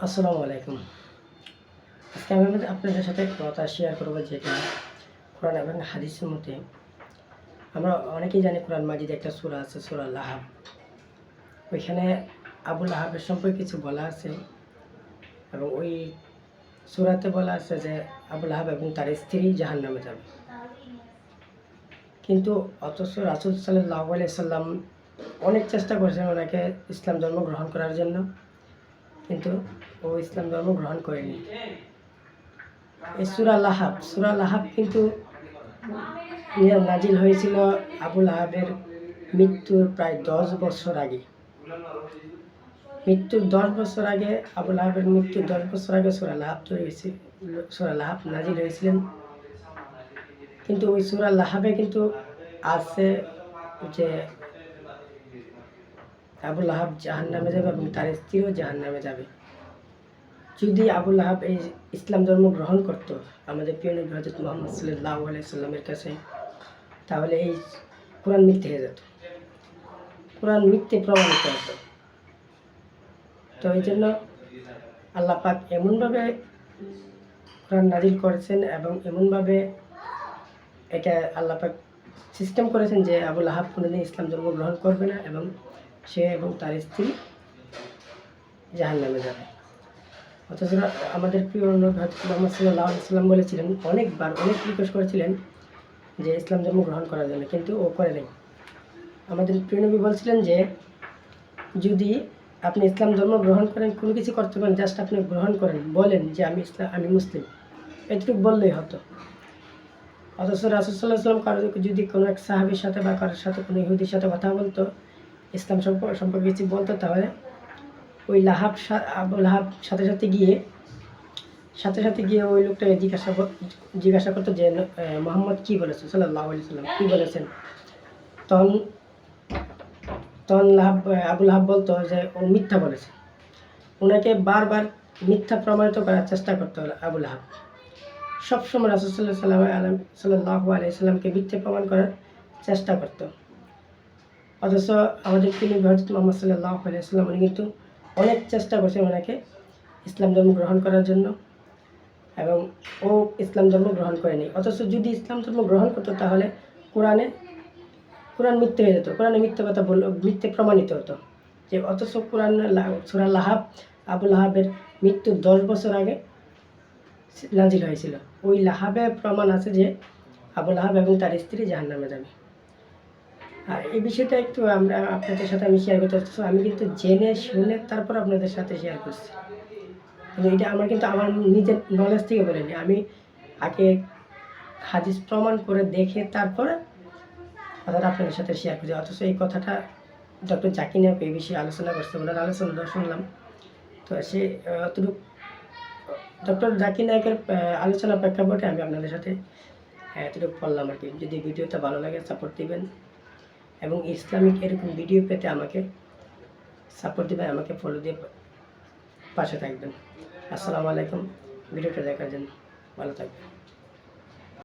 আসসালামু আলাইকুম। আজকে আমি আপনাদের- সাথে কথা শেয়ার করব যেটা কোরআন এবং হাদিসের মধ্যে। আমরা অনেকেই জানি কোরআন মাজিদে একটা সুরা আছে, সুরা লাহাব। ওইখানে আবুল লাহাবের সম্পর্কে কিছু বলা আছে এবং ওই সুরাতে বলা আছে যে আবুল লাহাব এবং তার স্ত্রী জাহান নামে যাবে। কিন্তু অথচ রাসুল সাল্লাহ আলিয়া সাল্লাম অনেক চেষ্টা করেছেন ওনাকে ইসলাম ধর্ম গ্রহণ করার জন্য। কিন্তু ও ইসলাম ধর্ম গ্রহণ করেনি। এই সুরা লাহাব সুরা লাহাব কিন্তু নাজিল হয়েছিল আবুল আহাবের মৃত্যুর প্রায় দশ বছর আগে। মৃত্যুর দশ বছর আগে আবুল আহাবের মৃত্যুর দশ বছর আগে সুরা লাহাব তৈরি হয়েছিল সুরা লাহাব নাজিল হয়েছিলেন। কিন্তু ওই সুরা লাহাবে কিন্তু আছে যে আবুল আহাব জাহান নামে যাবে এবং তার স্ত্রীও জাহান নামে যাবে। যদি আবুল আহাব এই ইসলাম ধর্ম গ্রহণ করত, আমাদের প্রিয় নবী হজরত মোহাম্মদ সাল্লাহ সাল্লামের কাছে, তাহলে এই কোরআন মিথ্যে হয়ে যেত। কোরআন মিথ্যে প্রমাণিত হতো। তো এই জন্য আল্লাহ পাক এমনভাবে কোরআন নাজিল করেছেন এবং এমনভাবে এটা আল্লাহ পাক সিস্টেম করেছেন যে আবুল আহাব কোনোদিন ইসলাম ধর্ম গ্রহণ করবে না এবং সে এবং তার স্ত্রী জাহান নামে যাবে। অথচ আমাদের প্রিয় হযরত সাল্লাহ সাল্লাম বলেছিলেন, অনেকবার অনেক রিকোয়েস্ট করেছিলেন যে ইসলাম ধর্ম গ্রহণ করার জন্য, কিন্তু ও করে নাই। আমাদের প্রিয়নবী বলছিলেন যে, যদি আপনি ইসলাম ধর্ম গ্রহণ করেন, কোনো কিছু করতে পারেন জাস্ট আপনি গ্রহণ করেন, বলেন যে আমি ইসলাম আমি মুসলিম। এটুকু বললেই হতো। অথচ রাসুসাল্লাহ সাল্লাম কারও যদি কোনো এক সাহাবির সাথে বা কারোর সাথে কোনো ইহুদির সাথে কথা বলতো ইসলাম সম্পর্কে সম্পর্কে কিছু বলতো তাহলে, ওই লাহাব আবু লাহাব সাথে সাথে গিয়ে, সাথে সাথে গিয়ে ওই লোকটা জিজ্ঞাসা জিজ্ঞাসা করতো যে মোহাম্মদ কী বলেছেন সাল্লাহ আলি সাল্লাম, কী বলেছেন? তখন তখন লাহাব আবুল লাহাব বলতো যে, ও মিথ্যা বলেছে। ওনাকে বারবার মিথ্যা প্রমাণিত করার চেষ্টা করতো আবুল লাহাব। সবসময় রাসুসাল্লাহ সাল্লাম আলম সাল্লাহ আলাইসাল্লামকে মিথ্যা প্রমাণ করার চেষ্টা করতো। অথচ আমাদের তিনি হজরত মোহাম্মদ সাল্লাহ আলাইসাল্লাম উনি কিন্তু অনেক চেষ্টা করছেন ওনাকে ইসলাম ধর্ম গ্রহণ করার জন্য এবং ও ইসলাম ধর্ম গ্রহণ করেনি। অথচ যদি ইসলাম ধর্ম গ্রহণ করতো তাহলে কোরআনে, কোরআন মিথ্যে হয়ে যেত, কোরআনে মিথ্যে কথা বলল মিথ্যে প্রমাণিত হতো যে অথচ কোরআন সুরা লাহাব আবুল লাহাবের মৃত্যুর দশ বছর আগে নাজিল হয়েছিল। ওই লাহাবে প্রমাণ আছে যে আবুল লাহাব এবং তার স্ত্রী জাহান নামে যাবে। আর এই বিষয়টা একটু আমরা আপনাদের সাথে আমি শেয়ার করতে চাচ্ছি। আমি কিন্তু জেনে শুনে তারপর আপনাদের সাথে শেয়ার করছি। কিন্তু এটা আমার কিন্তু আমার নিজের নলেজ থেকে বলিনি। আমি আগে হাদিস প্রমাণ করে দেখে তারপরে কথাটা আপনাদের সাথে শেয়ার করছি অথচ এই কথাটা ডক্টর জাকির নায়ক এই বিষয়ে আলোচনা করছে ওনার আলোচনাটা শুনলাম। তো সে অতটুকু ডক্টর জাকির নায়কের আলোচনা প্রেক্ষাপটে আমি আপনাদের সাথে হ্যাঁ, এতটুকু বললাম আর কি। যদি ভিডিওটা ভালো লাগে সাপোর্ট দিবেন। এবং ইসলামিক এরকম ভিডিও পেতে আমাকে সাপোর্ট দেবে, আমাকে ফলো দিয়ে পাশে থাকবেন। আসসালামু আলাইকুম ভিডিওটা দেখার জন্য ভালো থাকবেন।